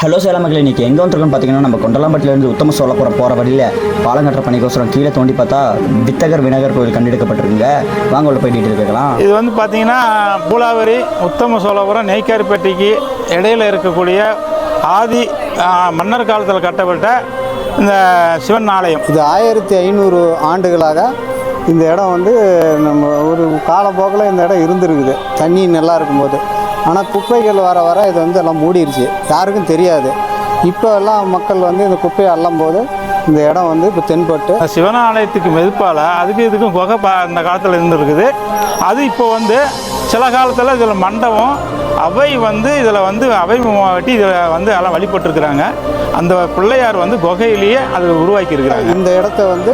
Hello Salem மக்கள் இன்னைக்கு எங்கே வந்திருக்கோம்னு பார்த்தீங்கன்னா நம்ம கொண்டலாம்பட்டிலேருந்து உத்தம சோழப்புரம் போகிற வழியில் பாலங்கட்டுற பணிக்கோசரம் கீழே தோண்டி பார்த்தா வித்தகர் விநாயகர் கோயில் கண்டெடுக்கப்பட்டிருக்குங்க. வாங்க உள்ள போய் டீட்டெயில் கேட்கலாம். இது வந்து பார்த்தீங்கன்னா பூலாவரி உத்தம சோழபுரம் நெய்க்கார்பேட்டைக்கு இடையில இருக்கக்கூடிய ஆதி மன்னர் காலத்தில் கட்டப்பட்ட இந்த சிவன் ஆலயம். இது ஆயிரத்தி ஐநூறு ஆண்டுகளாக இந்த இடம் வந்து நம்ம ஒரு காலப்போக்கில் இந்த இடம் இருந்திருக்குது. தண்ணி நல்லா இருக்கும்போது. ஆனால் குப்பைகள் வர வர இது வந்து எல்லாம் மூடிருச்சு. யாருக்கும் தெரியாது. இப்போ எல்லாம் மக்கள் வந்து இந்த குப்பையை அள்ளும் போது இந்த இடம் வந்து இப்போ தென்பட்டு. சிவன் ஆலயத்துக்கு மெதுப்பால் அதுக்கு இதுக்கும் குகை பா அந்த காலத்தில் இருந்திருக்குது. அது இப்போ வந்து சில காலத்தில் இதில் மண்டபம் அவை வந்து இதில் வந்து அவை வெட்டி இதில் வந்து எல்லாம் வழிபட்டுருக்குறாங்க. அந்த பிள்ளையார் வந்து குகையிலேயே அது உருவாக்கி இருக்கிறாங்க இந்த இடத்த வந்து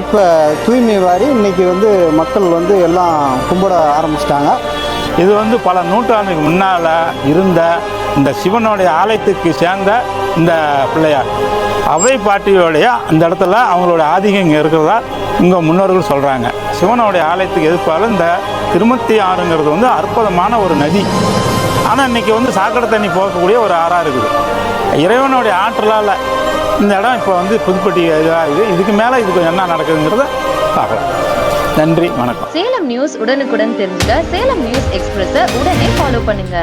இப்போ தூய்மை வாரி இன்னைக்கு வந்து மக்கள் வந்து எல்லாம் கும்பிட ஆரம்பிச்சிட்டாங்க. இது வந்து பல நூற்றாண்டுக்கு முன்னால் இருந்த இந்த சிவனுடைய ஆலயத்துக்கு சேர்ந்த இந்த பிள்ளையார் அவை பாட்டியோடைய அந்த இடத்துல அவங்களோட ஆதிக்கம் இங்கே இருக்கிறதா இங்கே முன்னோர்கள் சொல்கிறாங்க சிவனுடைய ஆலயத்துக்கு எதிர்ப்பால் இந்த திருமத்தி ஆறுங்கிறது வந்து அற்புதமான ஒரு நதி. ஆனால் இன்றைக்கி வந்து சாக்கடை தண்ணி போகக்கூடிய ஒரு ஆறாக இருக்குது. இறைவனுடைய ஆற்றலால் இந்த இடம் இப்போ வந்து புதுப்பட்டி இதாகுது இதுக்கு மேலே இதுக்கு என்ன நடக்குதுங்கிறத பார்க்கலாம். நன்றி வணக்கம். சேலம் நியூஸ் உடனுக்குடன் தெரிஞ்சுக்க சேலம் நியூஸ் எக்ஸ்பிரஸை உடனே ஃபாலோ பண்ணுங்க.